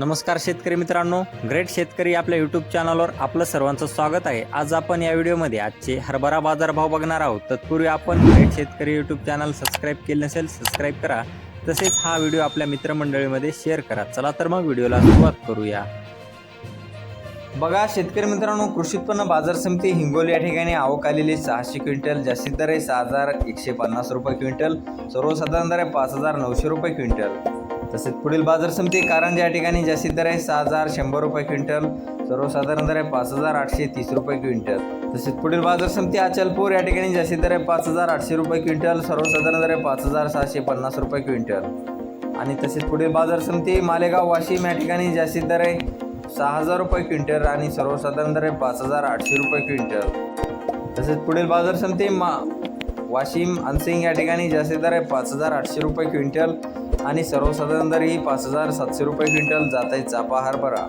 नमस्कार शेतकरी मित्रांनो ग्रेट शेतकरी आपल्या यूट्यूब चॅनलवर आपलं सर्वांचं स्वागत आहे. आज आपण या व्हिडिओमध्ये आजचे हरभरा बाजारभाव बघणार आहोत. तत्पूर्वी आपण ग्रेट शेतकरी यूट्यूब चॅनल सबस्क्राईब केले नसेल सबस्क्राईब करा. तसेच हा व्हिडिओ आपल्या मित्रमंडळीमध्ये शेअर करा. चला तर मग व्हिडिओला सुरुवात करूया. बघा शेतकरी मित्रांनो कृषी उत्पन्न बाजार समिती हिंगोली या ठिकाणी आवक आलेली सहाशे क्विंटल जास्तीत दर आहे सहा हजार एकशे पन्नास रुपये क्विंटल सर्वसाधारण दर आहे पाच हजार नऊशे रुपये क्विंटल. तसेच पुढील बाजार समिती कारंजा या ठिकाणी जास्तीत दर आहे सहा हजार शंभर रुपये क्विंटल सर्वसाधारण दर आहे पाच हजार आठशे तीस रुपये क्विंटल. तसेच पुढील बाजार समिती अचलपूर या ठिकाणी जास्तीत दर आहे पाच हजार आठशे रुपये क्विंटल सर्वसाधारण दर आहे पाच हजार सहाशे पन्नास रुपये क्विंटल. आणि तसेच पुढील बाजार समिती मालेगाव वाशिम या ठिकाणी जास्तीत दर आहे सहा हजार रुपये क्विंटल आणि सर्वसाधारण दर आहे पाच हजार आठशे रुपये क्विंटल. तसेच पुढील बाजार समिती मा वाशिम अनसिंग या ठिकाणी जास्तीत दर आहे. पाच हजार आठशे रुपये क्विंटल आणि सर्वसाधारण दर ही पाच हजार सातशे रुपये क्विंटल जात आहे. चापा हरभरा